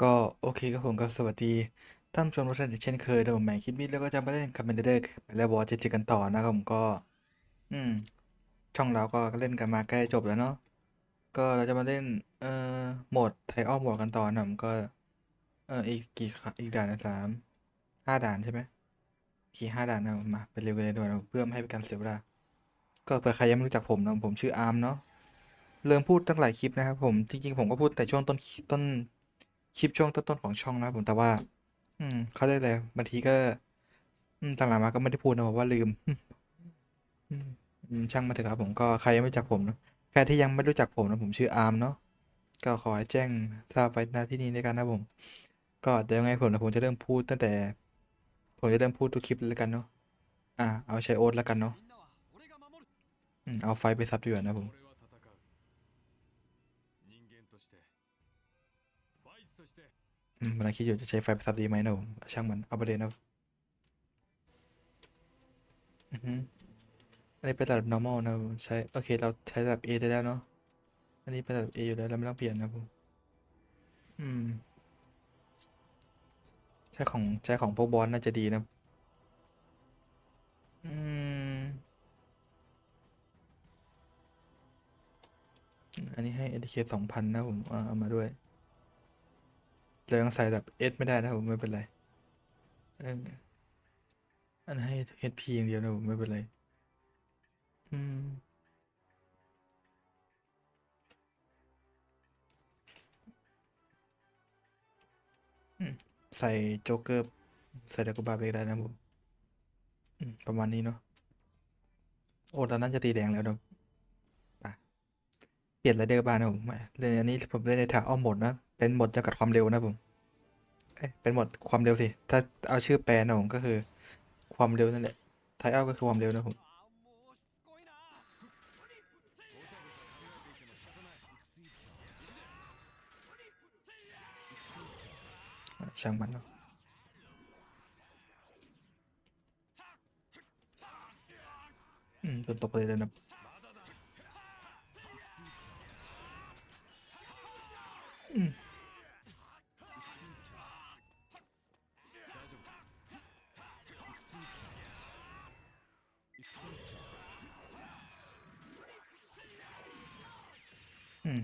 ก็โอเคครับผมก็สวัสดีท่านชมทุกท่านอีกเช่นเคยนะผมใหม่คลิปนี้แล้วก็จะมาเล่นคอมเมนเดอร์และวอร์เจกันต่อนะครับผมก็ อืม ช่องเราก็เล่นกันมาใกล้จบแล้วเนาะก็เราจะมาเล่นเอ่อโหมดไทออลโหมดกันต่อนะผมก็ เอออีกกี่อีกด่านนะสามห้าด่านใช่ไหมกี่ห้าด่านนะมาไปเร็วกันเลยดีกว่านเพื่อไม่ให้เป็นการเสียเวลาก็เผื่อใครยังไม่รู้จักผมนะผมชื่ออาร์มเนาะเริ่มพูดตั้งหลายคลิปนะครับผมจริงๆผมก็พูดแต่ช่วงต้นต้น คลิปช่วงต้นๆของช่องนะผมแต่ว่า อืมเขาได้เลยบางทีก็อืมต่างหลังมาก็ไม่ได้พูดนะบอกว่าลืมอืมช่างมาเถอะครับผมก็ใครยังไม่รู้จักผมนะใครที่ยังไม่รู้จักผมนะผมชื่ออาร์มเนาะก็ขอให้แจ้งทราบไว้ณที่นี้ในการนะผม ก็เดี๋ยวไงผมนะผมจะเริ่มพูดตั้งแต่ ผมจะเริ่มพูดทุกคลิปเลยแล้วกันเนาะอ่าเอาใช้โอ๊ตแล้วกันเนาะอืมเอาไฟไปซับดีกว่านะผม กำลังคิดอยู่จะใช้ไฟไปซับดีไหมนะผมช่างมันเอาไปเลยนะอืออันนี้เป็นระดับ normal นะใช้โอเคเราใช้ระดับ A ได้แล้วเนาะอันนี้เป็นระดับ A อยู่แล้วเราไม่ต้องเปลี่ยนนะผมอืมใช้ของใช้ของพวกบอลน่าจะดีนะอืมอันนี้ให้ ADK สองพันนะผมเอามาด้วย เรายังใส่แบบ S ไม่ได้นะผมไม่เป็นไรเอออันให้ HP อย่างเดียวนะผมไม่เป็นไร อืมใส่โจ๊กเกอร์ ใส่ดากบาเบกได้นะผมประมาณนี้เนาะโอ้ตอนนั้นจะตีแดงแล้วเนาะ เปลี่ยนไรเดอร์บ้างนะผมไม่เลยอันนี้ผมเล่นในถาอ้อมหมดนะ เป็นหมดจำกัดความเร็วนะผมเอ้ยเป็นหมดความเร็วสิ ถ้าเอาชื่อแปลนะผมก็คือ ความเร็วนั่นแหละไทเอาก็คือความเร็วนะผม ช่างมันเนาะอืมโดนตบเลยเลยนะ อืม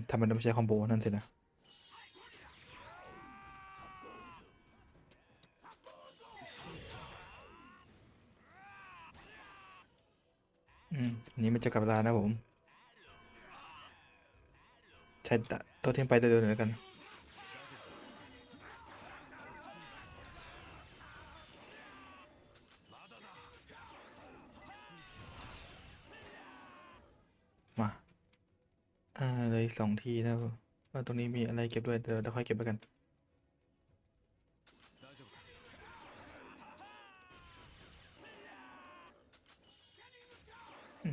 ทำไมต้องไม่ใช้คอมโบนั่นสินะอืมนี้มันจะกลับเวลานะผม ใช้ ตัวเทียมไปตัวเดียวหนึ่งแล้วกันมา อ่าเลยสองทีนะว่าตรงนี้มีอะไรเก็บด้วยเดี๋ยวเราค่อยเก็บไปกัน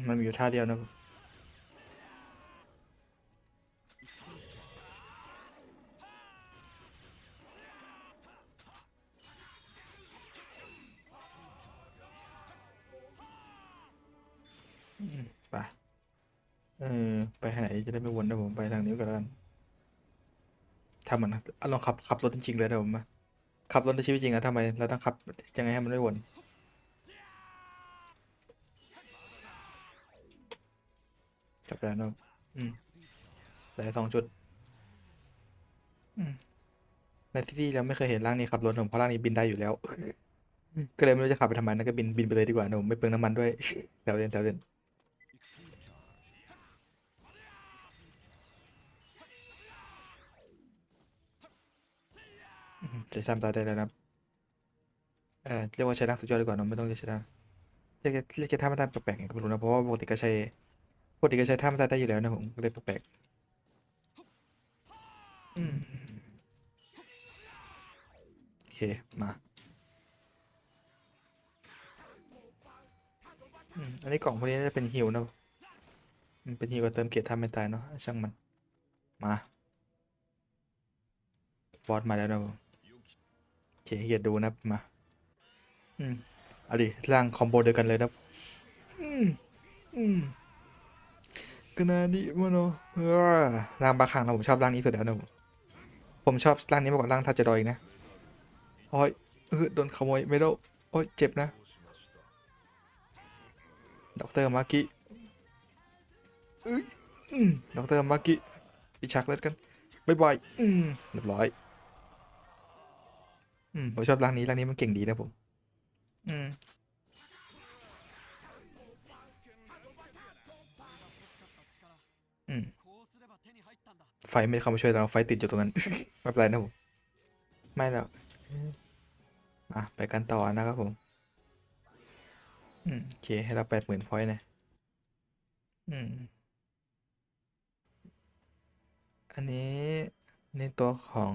มันมีอยู่ท่าเดียวนะ เออ ไปทางไหนจะได้ไม่วนนะผมไปทางนี้ก็แล้วกันทำมันอะลองขับขับรถจริงๆเลยนะผมมาขับรถในชีวิตจริงอะทำไมเราต้องขับยังไงให้มันไม่วนจบแล้วเนอะอืมได้สองจุดอืมในที่ที่เราไม่เคยเห็นร่างนี้ขับรถผมเพราะร่างนี้บินได้อยู่แล้ว ก็เลยไม่รู้จะขับไปทำไมนะก็บินบินไปเลยดีกว่าหนะผมไม่เปลืองน้ำมันด้วยแซวเล่นแซวเล่น อืมใช้ซ้ำตาได้แล้วนะเออเรียกว่าใช้ร่างสุดยอดดีกว่าเนอะไม่ต้องเรียกใช้ร่างเรียกเรียกแค่ท่าไม่ได้แปลกๆไงก็ไม่รู้นะเพราะว่าปกติก็ใช้ปกติก็ใช้ท่าไม่ได้ได้อยู่แล้วนะผมก็เลยแปลกๆอืมโอเคมาอันนี้กล่องพวกนี้จะเป็นฮิวนะมันเป็นฮิวกับเติมเกียรติท่าไม่ตายเนาะช่างมัน มา บอสมาแล้วนะผม เคเฮียดูนะมา อืมเอาดิร่างคอมโบเดียวกันเลยนะอืมอืมกนาดิมโนเออร่างบาคังนะผมชอบร่างนี้สุดแล้วนะผมชอบร่างนี้มากกว่าร่างทัจดอยนะโอ้ยเออโดนขโมยไม่ได้โอ้ยเจ็บนะด็อกเตอร์มากิอืมด็อกเตอร์มากิอีชักเลือดกันบ๊ายบายอืมเรียบร้อย อืมผมชอบร่างนี้ร่างนี้มันเก่งดีนะผม อืมอืมไฟไม่ได้เข้ามาช่วยเราไฟติดอยู่ตรงนั้น ไม่เป็นไรนะผม ไม่แล้วมาไปกันต่อนะครับผม อืมโอเคให้เราแปดหมื่นพอยต์นะอืม อันนี้ในตัวของ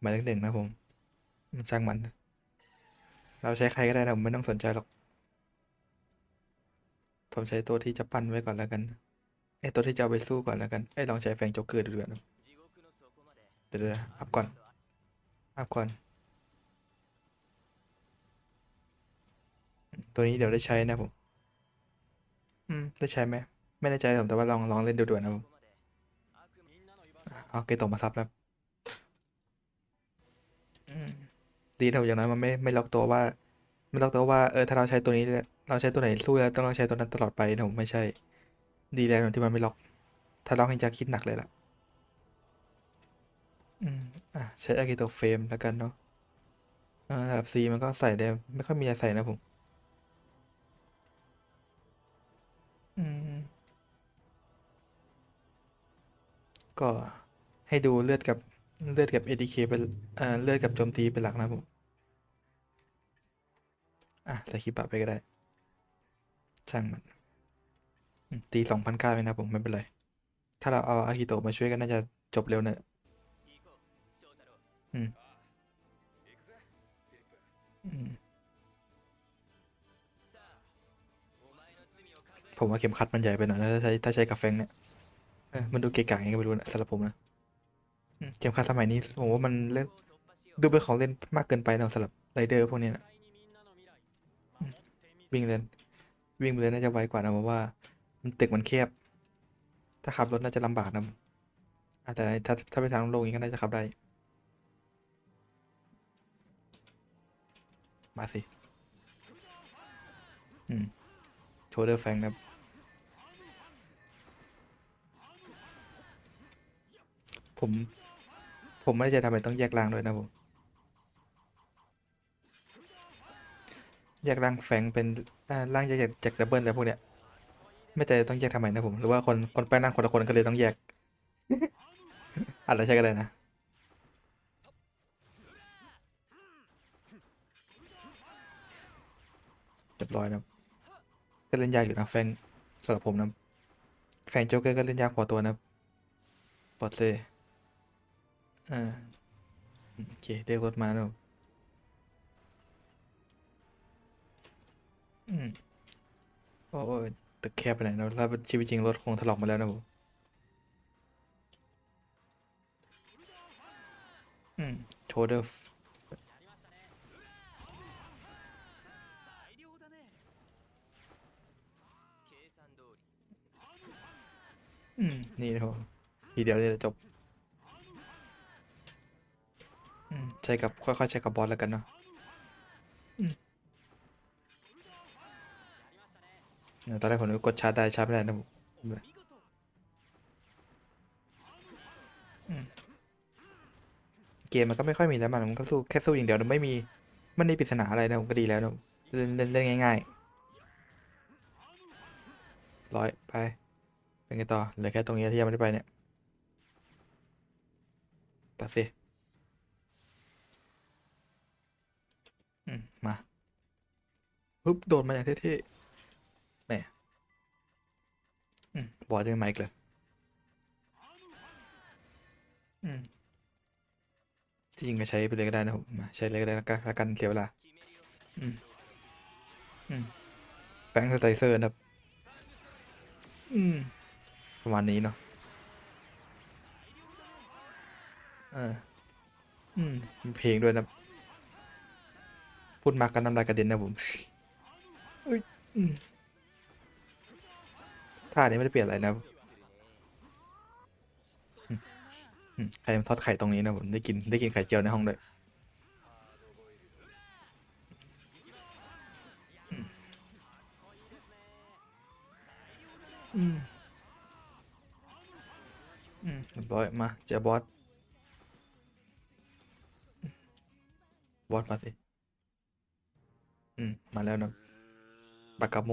หมายเลขหนึ่งนะผม มันช่างมัน เราใช้ใครก็ได้นะผมไม่ต้องสนใจหรอก ผมใช้ตัวที่จะปั้นไว้ก่อนแล้วกันไอยตัวที่จะเอาไปสู้ก่อนแล้วกันไอยลองใช้แฟงโจ๊กเกอร์ดูดีกว่านเดี๋ยวๆอัพก่อน อัพก่อน ตัวนี้เดี๋ยวได้ใช้นะผม อืม ได้ใช้ไหม ไม่แน่ใจผมแต่ว่าลองลองเล่นดูด่วนนะผมอะเอาเกตโตมาซับแล้ว อืม ดีนะผมอย่างน้อยมันไม่ไม่ล็อกตัวว่า ไม่ล็อกตัวว่าเออถ้าเราใช้ตัวนี้แล้วเราใช้ตัวไหนสู้แล้วต้องเราใช้ตัวนั้นตลอดไปนะผมไม่ใช่ ดีแล้วที่มันไม่ล็อก ถ้าล็อกนี่จะคิดหนักเลยล่ะอืมอะใช้อากิโตเฟรมแล้วกันเนาะเออระดับ C มันก็ใส่ได้ไม่ค่อยมีอะไรใส่นะผมอืมก็ให้ดูเลือดกับ เลือดกับ ADK เป็นเอ่อเลือดกับโจมตีเป็นหลักนะผม อะใส่คิปะไปก็ได้ ช่างมันตีสองพันเก้าเลยนะผม ไม่เป็นไร ถ้าเราเอาอากิโตะมาช่วยก็น่าจะจบเร็วเนะอืมอืมผมว่าเข็มขัดมันใหญ่ไปหน่อยนะถ้าใช้ถ้าใช้กับแฟงเนี่ยมันดูเก๋ๆไงก็ไม่รู้นะสำหรับผมนะ เข็มขัดสมัยนี้ผมว่ามันเล่นดูเป็นของเล่นมากเกินไปนะสำหรับไรเดอร์พวกนี้นะวิ่งเล่นวิ่งไปเลยน่าจะไวกว่านะเพราะว่า มันตึกมันแคบ ถ้าขับรถน่าจะลำบากนะแต่ถ้าถ้าไปทางโลงๆอย่างนี้ก็น่าจะขับได้มาสิอืมโชเดอร์แฟงนะผม ผมไม่ได้จะทำไมต้องแยกร่างด้วยนะผม แยกร่างแฟงเป็นอ่าร่างแยกจากดับเบิลอะไรพวกเนี้ย ไม่ใจต้องแยกทำไมนะผม หรือว่าคนคนไปนั่งคนละคนก็เลยต้องแยกอาจจะใช่ก็ได้นะเรียบร้อยนะก็เล่นยากอยู่นะแฟงสำหรับผมนะแฟงโจ๊กเกอร์ก็เล่นยากพอตัวนะปอดเลย อ่าโอเคเรียกรถมาแล้วอืมโอ้ยตึกแคบไปไหนเนะถ้าเป็นชีวิตจริงรถคงถลอกมาแล้วนะผมอืมโชเดอร์อืม นี่นะครับทีเดียวเลยจบ ใช้กับค่อยๆใช้กับบอสแล้วกันเนาะเดี๋ยตอนแรกผมกดชาร์จได้ชาร์จไม่ได้นะผมอืมเกมมันก็ไม่ค่อยมีแล้วมันมันก็สู้แค่สู้อย่างเดียวมันไม่มีมันไม่ปริศนาอะไรนะผมก็ดีแล้วนะเล่นเล่นเล่นง่ายๆร้อยไปเป็นไงต่อเหลือแค่ตรงนี้ที่ยังไม่ได้ไปเนี่ยตัดสิ อืม มา ปึ๊บโดดมาอย่างเท่ๆแหมอืมบอสจะไม่มาอีกเลยอืมจริงก็ใช้ไปเลยก็ได้นะผมมาใช้เลยก็ได้ละกันละกันเสียเวลาอืมอืมแฟรงค์สไตเซอร์นะครับอืมประมาณนี้เนาะเอออืมมีเพลงด้วยนะ พูดมากกันน้ำลายกระเด็นนะผมเอ้ยท่านี้ไม่ได้เปลี่ยนอะไรนะใครมาทอดไข่ตรงนี้นะผมได้กินได้กินไข่เจียวในห้องด้วยอืมอืมบร้อยมา เจอบอส บอสมาสิ อืม มาแล้วนะ ปากาม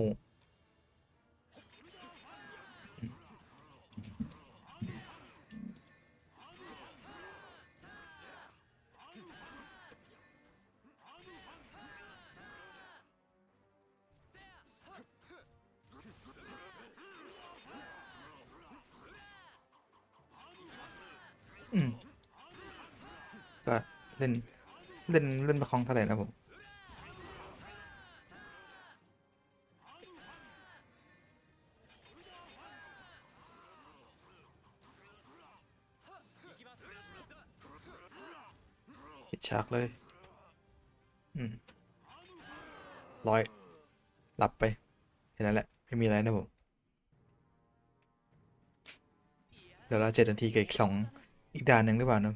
อืมก็เล่น เล่น เล่นประคองเท่าไหร่นะผม ปิดฉากเลยอืมร้อยหลับไปแค่นั้นแหละ ไม่มีอะไรนะผม เดี๋ยวเราเจ็ดนาทีกับอีกสองอีกด่านหนึ่งหรือเปล่านะ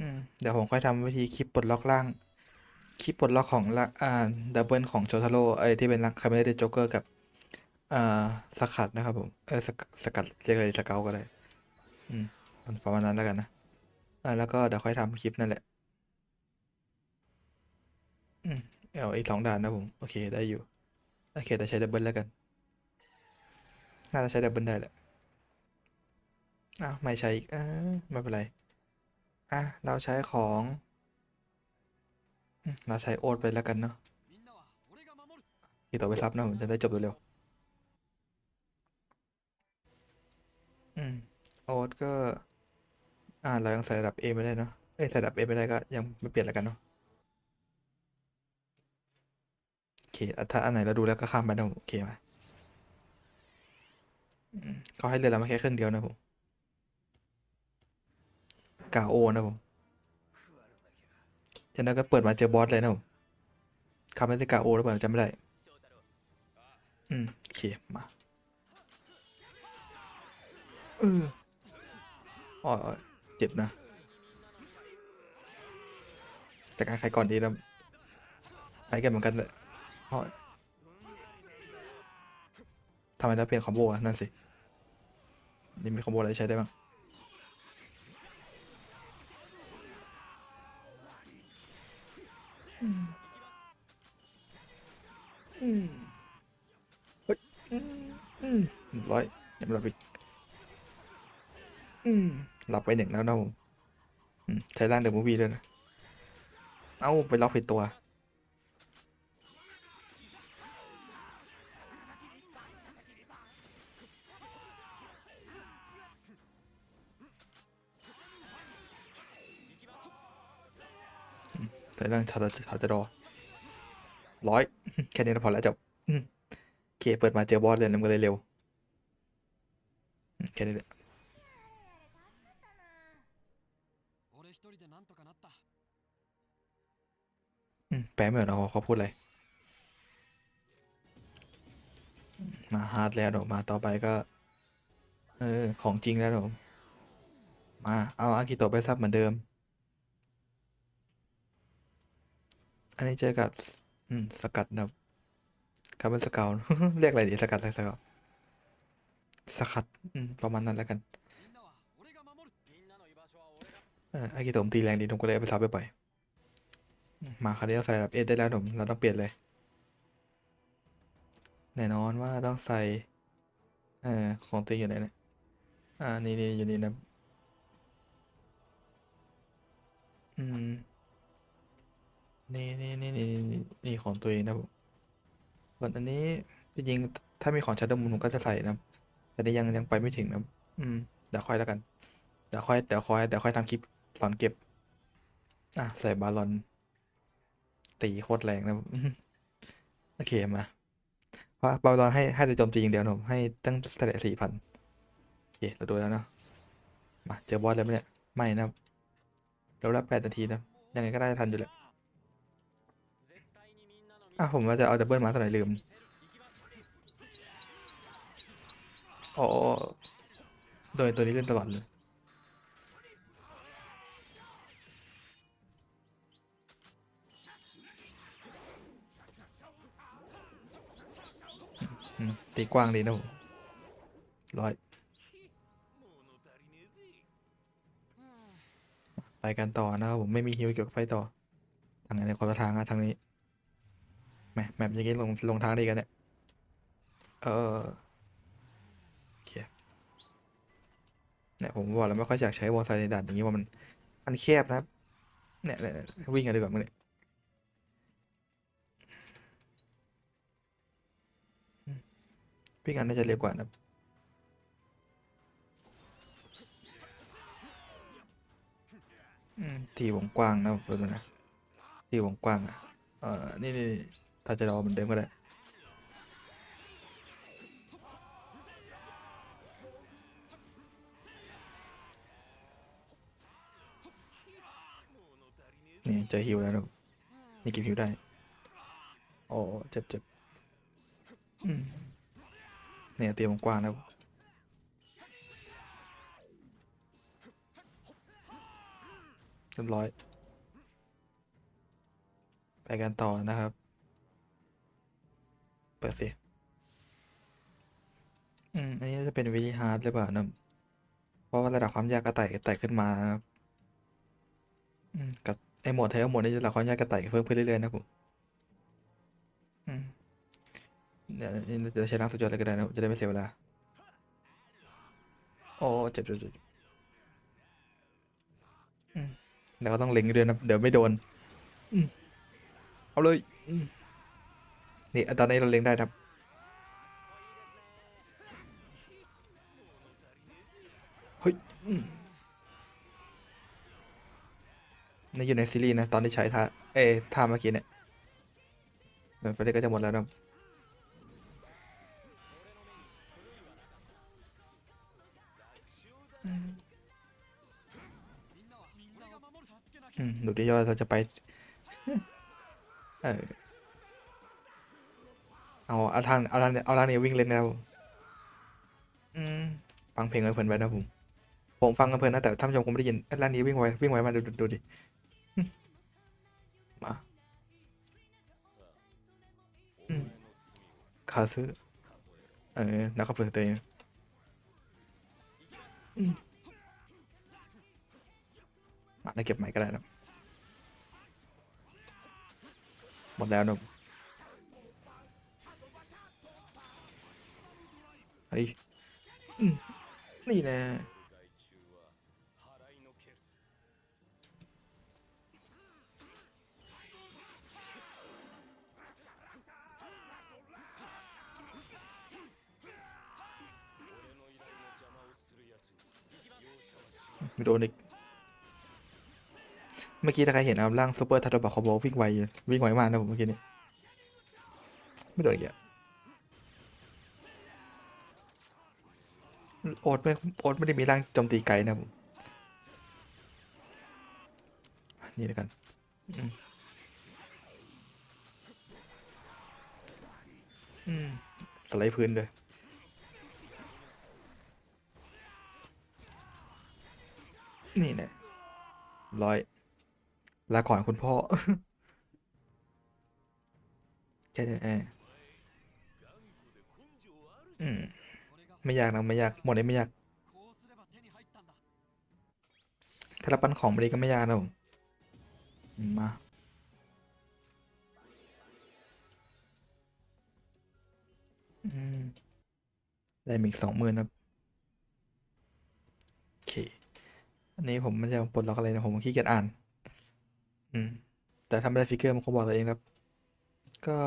อืมเดี๋ยวผมค่อยทำวิธีคลิปปลดล็อกล่าง คลิปปลดล็อกของละอ่าดับเบิลของโจทาโร่ไอ้ที่เป็นลักคาเมเดโจ๊กเกอร์กับอ่าสกัดนะครับผม เออสกัดสกัดเรียกอะไรสเกลก็ได้ อืมมันประมาณนั้นแล้วกันนะ อ่าแล้วก็เดี๋ยวค่อยทำคลิปนั่นแหละ อืมเอาอีกสองด่านนะผม โอเคได้อยู่ โอเคแต่ใช้ดับเบิลแล้วกัน น่าจะใช้ดับเบิลได้แหละอ้าวไม่ใช้อีกอ่าไม่เป็นไร อะเราใช้ของเราใช้โอ๊ไปแล้วกันเนาะกี่ต่อไปซับนะผมจะได้จบเร็วๆอืมโอ๊ก็ อ่าเรายังใส่ระดับ A ไม่ได้เนาะเอ้ยใส่ระดับ A ไม่ได้ก็ยังไม่เปลี่ยนแล้วกันเนาะโอเคถ้าอันไหนเราดูแล้วก็ข้ามไปนะโอเคไหมเขาให้เลือเรามาแค่ครึ่งเดียวนะผมกาโอนะผมจากนั้นก็เปิดมาเจอบอสเลยนะผมคำไม่ได้กาโอหรือเปล่าจำไม่ได้ อืมโอเคมาเอออ๋อ เจ็บนะจากการใครก่อนดีนะไปกันเหมือนกันเลยอ๋อทำไมเราเปลี่ยนคอมโบอะ นั่นสิ นี่มีคอมโบอะไรใช้ได้บ้าง อืมเฮ้ย อืมอืมร้อยยังไม่หลับอีกอืม หลับไปหนึ่งแล้วนะผมใช้ร่างเดอะมูฟวี่ด้วยนะ เอ้า ไปล็อกผิดตัว ใส่ร่างชาตชาตรอร้อยแค่นี้พอแล้วจบโอเค เปิดมาเจอบอสเลยนะมันก็เลยเร็วแค่นี้แหละ ลไม่ออเขาพูดอะไร มาฮาร์ดแล้วเดี๋ยวมาต่อไปก็ เออ ของจริงแล้วเดี๋ยวมา เอาอากิโตะไปซับเหมือนเดิม อันนี้เจอกับ อืม สกัดนะครับเป็นสกาวเรียกอะไรดีสกัดสกาวสกัดประมาณนั้นแล้วกันอากิโตะตีแรงดีผมก็เลยไปซับไปไป มาคาวนี้เราใส่แบบเอได้แล้วผมเราต้องเปลี่ยนเลย แน่นอนว่าต้องใส่เออของตัวอยู่ไหนเนี่ยอ่านี่นี่อยู่นี่นะอืมนี่นี่นี่นี่นี่ของตัวเองนะผมส่นอันนี้จริงๆถ้ามีของชาร์ดมูนผมก็จะใส่นะแต่นี่ยังยังไปไม่ถึงนะอืมเดี๋ยวค่อยแล้วกัน เดี๋ยวค่อยเดี๋ยวค่อยเดี๋ยวค่อยทำคลิปสอนเก็บ อะ ใส่บาลอน ตีโคตรแรงนะโอเคมาเพราะบาลอนให้ให้จะจมจริงเดียวผมให้ตั้งสเตตสี่พันโอเคเราดูแล้วเนาะมาเจอบอสแล้วไหมเนี่ยไม่นะเราลับแปดนาทีนะยังไงก็ได้ทันอยู่แหละอะผมว่าจะเอาดับเบิลมาสไลลืมโอ้โดยตัวนี้ขึ้นตลอดเลย ตีกว้างดีนะผมร้อยไปกันต่อนะครับผมไม่มีฮิวเกี่ยวกับไฟต่อ ทางไหนในคนละทางอะทางนี้แมแมปย่างงี้ลงลงทางดีกันเนี่ยเออโอเคเนี่ยผมบอกแล้วไม่ค่อยอยากใช้วอลไซในด่านอย่างนี้ว่ามันมันแคบนะครับเนี่ยเนี่ยเนี่ยวิ่งกันดีกว่ามึงเนี่ย วิ่งกันน่าจะเร็วกว่านะครับอืมตีวงกว้างนะเป็นนะตีวงกว้างอะเออนี่นี่นี่ถ้าจะรอเหมือนเดิมก็ได้นี่เจอฮิวแล้วนะนี่เกินฮิวได้ โอ้เจ็บเจ็บอืม เนี่ยตีวงกว้างนะเรียบร้อย ไปกันต่อนะครับ เปิดสิ อืม อันนี้จะเป็นวิธีฮาร์ดหรือเปล่านะเพราะว่าระดับความยากก็ไต่ไต่ขึ้นมานะครับ อืม กับไอโหมดไทยโหมดนี้ระดับความยากก็ไต่เพิ่มขึ้นเรื่อยๆนะครับผม เดี๋ยวนี่จะใช้ร่างสุดยอดเลยก็ได้นะจะได้ไม่เสียเวลา โอ้เจ็บเจ็บเจ็บอืมแล้วก็ต้องเล็งด้วยนะ เดี๋ยวไม่โดนเอาเลยนี่ตอนนี้เราเล็งได้ครับเฮ้ยนี่อยู่ในซีรีส์นะ ตอนที่ใช้ท่าเอ้ท่าเมื่อกี้เนี่ยเหมือนไฟเล็กก็จะหมดแล้วนะ ดูดิว่าเราจะไป เออเอาเอาทางเอาทางเอาทางนี้วิ่งเล่นนะครับผมอืมฟังเพลงเพลินๆไปนะผม ผมฟังเพลินๆนะแต่ท่านผู้ชมคงไม่ได้ยินเอ้ยร้านนี้วิ่งไววิ่งไวมาดูดูดูดิอืมมาอืมคาซึเออนักขับเรือตัวเอง อืมาได้เก็บใหม่ก็ได้นะหมดแล้วนะเฮ้ยนี่นะไม่โดนอีก เมื่อกี้ถ้าใครเห็นนะครับร่างซูเปอร์ทัตโตบะคอโบวิ่งไววิ่งไวมากนะผมเมื่อกี้นี้ไม่โดนอีกอะโอ๊ตไม่โอ๊ตไม่ได้มีร่างโจมตีไกลนะผมนี่แล้วกันอืมสไลด์พื้นเลยนี่แน่ร้อย ลาก่อนคุณพ่อแค่นี้เองไม่ยากนะไม่ยากหมดนี้ไม่ยาก ถ้าเราปั้นของไม่ดีก็ไม่ยากนะผมมาได้มีสองหมื่นครับโอเค อันนี้ผมไม่จะปลดล็อกอะไรนะผมขี้เกียจอ่าน อืม แต่ทำไม่ได้ฟิกเกอร์มันคงบอกตัวเองครับ ก็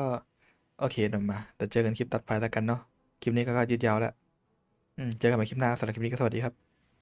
โอเคเดี๋ยวมาแต่เจอกันคลิปตัดไปแล้วกันเนาะ คลิปนี้ก็ยืดยาวแล้ว อืม เจอกันใหม่คลิปหน้าสำหรับคลิปนี้ก็สวัสดีครับ